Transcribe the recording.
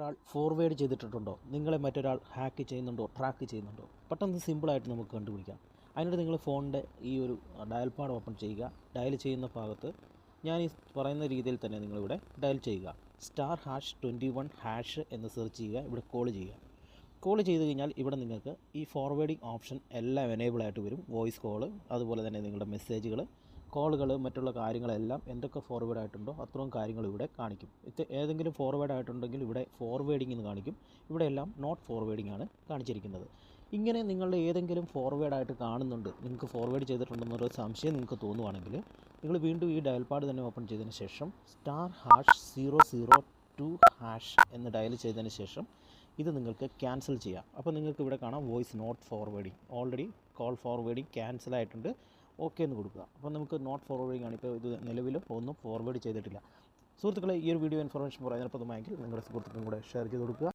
ഒരാൾ ഫോർവേഡ് ചെയ്തിട്ടുണ്ടോ നിങ്ങളെ മറ്റൊരാൾ ഹാക്ക് ചെയ്യുന്നുണ്ടോ? ട്രാക്ക് ചെയ്യുന്നുണ്ടോ? പെട്ടെന്ന് സിമ്പിളായിട്ട് നമുക്ക് കണ്ടുപിടിക്കാം. അതിനോട് നിങ്ങൾ ഫോണിന്റെ ഈ ഒരു ഡയൽ പാഡ് ഓപ്പൺ ചെയ്യുക. ഡയൽ ചെയ്യുന്ന ഭാഗത്ത് ഞാൻ ഈ പറയുന്ന രീതിയിൽ തന്നെ നിങ്ങളിവിടെ ഡയൽ ചെയ്യുക. Star hash twenty one hash എന്ന് സെർച്ച് ചെയ്യുക. ഇവിടെ കോൾ ചെയ്യുക. കോൾ ചെയ്ത് കഴിഞ്ഞാൽ ഇവിടെ നിങ്ങൾക്ക് ഈ ഫോർവേഡിംഗ് ഓപ്ഷൻ എല്ലാം എനേബിൾ ആയിട്ട് വരും. വോയിസ് കോൾ അതുപോലെ തന്നെ നിങ്ങളുടെ മെസ്സേജുകൾ കോളുകൾ മറ്റുള്ള കാര്യങ്ങളെല്ലാം എന്തൊക്കെ ഫോർവേഡ് ആയിട്ടുണ്ടോ അത്രയും കാര്യങ്ങൾ ഇവിടെ കാണിക്കും. ഇത് ഏതെങ്കിലും ഫോർവേഡ് ആയിട്ടുണ്ടെങ്കിൽ ഇവിടെ ഫോർവേഡിംഗ് എന്ന് കാണിക്കും. ഇവിടെ എല്ലാം നോട്ട് ഫോർവേഡിംഗ് ആണ് കാണിച്ചിരിക്കുന്നത്. ഇങ്ങനെ നിങ്ങളുടെ ഏതെങ്കിലും ഫോർവേഡ് ആയിട്ട് കാണുന്നുണ്ട് നിങ്ങൾക്ക് ഫോർവേഡ് ചെയ്തിട്ടുണ്ടെന്നൊരു സംശയം നിങ്ങൾക്ക് തോന്നുവാണെങ്കിൽ നിങ്ങൾ വീണ്ടും ഈ ഡയൽ പാഡ് തന്നെ ഓപ്പൺ ചെയ്തതിന് ശേഷം star hash zero zero two hash എന്ന് ഡയൽ ചെയ്തതിന് ശേഷം ഇത് നിങ്ങൾക്ക് ക്യാൻസൽ ചെയ്യാം. അപ്പോൾ നിങ്ങൾക്ക് ഇവിടെ കാണാം voice note forwarding already call forwarding cancel ആയിട്ടുണ്ട്. ഓക്കെ എന്ന് കൊടുക്കുക. അപ്പോൾ നമുക്ക് നോട്ട് ഫോർവേഡിംഗ് ആണ് ഇപ്പോൾ ഇത് നിലവിൽ ഒന്നും ഫോർവേഡ് ചെയ്തിട്ടില്ല. സുഹൃത്തുക്കളെ ഈ ഒരു വീഡിയോ ഇൻഫർമേഷൻ പ്രയോജനപ്രദമായെങ്കിൽ നിങ്ങളുടെ സുഹൃത്തുക്കളും കൂടെ ഷെയർ ചെയ്ത് കൊടുക്കുക.